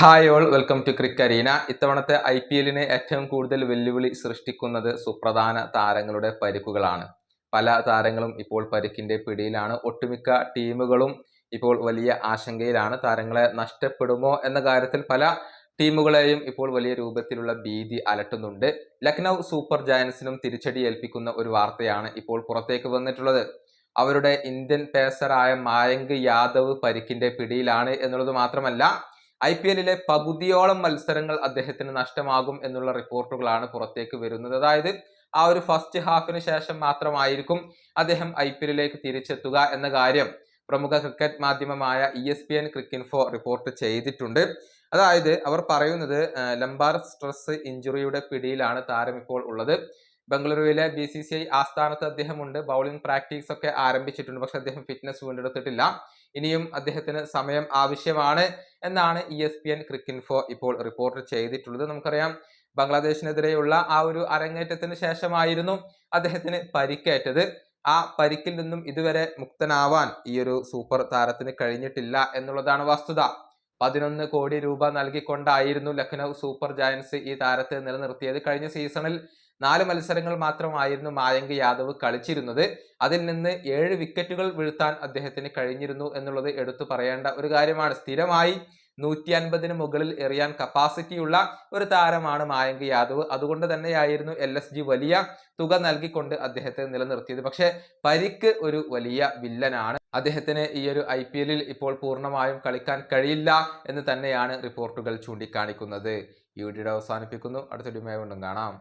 Hi all welcome to Crick Arena ഇത്തവണത്തെ I P എല്ലിന് ഏറ്റവും കൂടുതൽ വെല്ലുവിളി സൃഷ്ടിക്കുന്നത് സുപ്രധാന താരങ്ങളുടെ പരിക്കുകളാണ്. പല താരങ്ങളും ഇപ്പോൾ പരിക്കിന്റെ പിടിയിലാണ്. ഒട്ടുമിക്ക ടീമുകളും ഇപ്പോൾ വലിയ ആശങ്കയിലാണ്. താരങ്ങളെ നഷ്ടപ്പെടുമോ എന്ന കാര്യത്തിൽ പല ടീമുകളെയും ഇപ്പോൾ വലിയ രൂപത്തിലുള്ള ഭീതി അലട്ടുന്നുണ്ട്. ലക്നൗ സൂപ്പർ ജയൻസിനും തിരിച്ചടി ഏൽപ്പിക്കുന്ന ഒരു വാർത്തയാണ് ഇപ്പോൾ പുറത്തേക്ക് വന്നിട്ടുള്ളത്. അവരുടെ ഇന്ത്യൻ പേസറായ മായങ്ക് യാദവ് പരിക്കിന്റെ പിടിയിലാണ് എന്നുള്ളത് മാത്രമല്ല ഐ പി എല്ലിലെ പകുതിയോളം മത്സരങ്ങൾ അദ്ദേഹത്തിന് നഷ്ടമാകും എന്നുള്ള റിപ്പോർട്ടുകളാണ് പുറത്തേക്ക് വരുന്നത്. അതായത് ആ ഒരു ഫസ്റ്റ് ഹാഫിന് ശേഷം മാത്രമായിരിക്കും അദ്ദേഹം ഐ പി എല്ലിലേക്ക് തിരിച്ചെത്തുക എന്ന കാര്യം പ്രമുഖ ക്രിക്കറ്റ് മാധ്യമമായ E S P N Cricinfo report ചെയ്തിട്ടുണ്ട്. അതായത് അവർ പറയുന്നത് ലംബാർ സ്ട്രെസ് ഇഞ്ചുറിയുടെ പിടിയിലാണ് താരം ഇപ്പോൾ ഉള്ളത്. ബംഗളൂരുവിലെ ബി സി സി ഐ ആസ്ഥാനത്ത് അദ്ദേഹമുണ്ട്. ബൗളിംഗ് പ്രാക്ടീസ് ഒക്കെ ആരംഭിച്ചിട്ടുണ്ട്. പക്ഷെ അദ്ദേഹം ഫിറ്റ്നസ് വീണ്ടെടുത്തിട്ടില്ല ഇനിയും അദ്ദേഹത്തിന് സമയം ആവശ്യമാണ് എന്നാണ് E S P N Cricinfo ഇപ്പോൾ റിപ്പോർട്ട് ചെയ്തിട്ടുള്ളത്. നമുക്കറിയാം ബംഗ്ലാദേശിനെതിരെയുള്ള ആ ഒരു അരങ്ങേറ്റത്തിന് ശേഷമായിരുന്നു അദ്ദേഹത്തിന് പരിക്കേറ്റത്. ആ പരിക്കിൽ നിന്നും ഇതുവരെ മുക്തനാവാൻ ഈ ഒരു സൂപ്പർ താരത്തിന് കഴിഞ്ഞിട്ടില്ല എന്നുള്ളതാണ് വസ്തുത. പതിനൊന്ന് കോടി രൂപ നൽകിക്കൊണ്ടായിരുന്നു ലഖ്നൗ സൂപ്പർ ജയൻസ് ഈ താരത്തെ നിലനിർത്തിയത്. കഴിഞ്ഞ സീസണിൽ നാല് മത്സരങ്ങൾ മാത്രമായിരുന്നു മായങ്ക് യാദവ് കളിച്ചിരുന്നത്. അതിൽ നിന്ന് ഏഴ് വിക്കറ്റുകൾ വീഴ്ത്താൻ അദ്ദേഹത്തിന് കഴിഞ്ഞിരുന്നു എന്നുള്ളത് എടുത്തു പറയേണ്ട ഒരു കാര്യമാണ്. സ്ഥിരമായി നൂറ്റി അൻപതിന് മുകളിൽ എറിയാൻ കപ്പാസിറ്റിയുള്ള ഒരു താരമാണ് മായങ്ക് യാദവ്. അതുകൊണ്ട് തന്നെയായിരുന്നു എൽ എസ് ജി വലിയ തുക നൽകിക്കൊണ്ട് അദ്ദേഹത്തെ നിലനിർത്തിയത്. പക്ഷെ പരിക്ക് ഒരു വലിയ വില്ലനാണ്. അദ്ദേഹത്തിന് ഈ ഒരു ഐ പി എല്ലിൽ ഇപ്പോൾ പൂർണമായും കളിക്കാൻ കഴിയില്ല എന്ന് തന്നെയാണ് റിപ്പോർട്ടുകൾ ചൂണ്ടിക്കാണിക്കുന്നത്. ഈ വീഡിയോ അവസാനിപ്പിക്കുന്നു. അടുത്ത കൊണ്ടും കാണാം.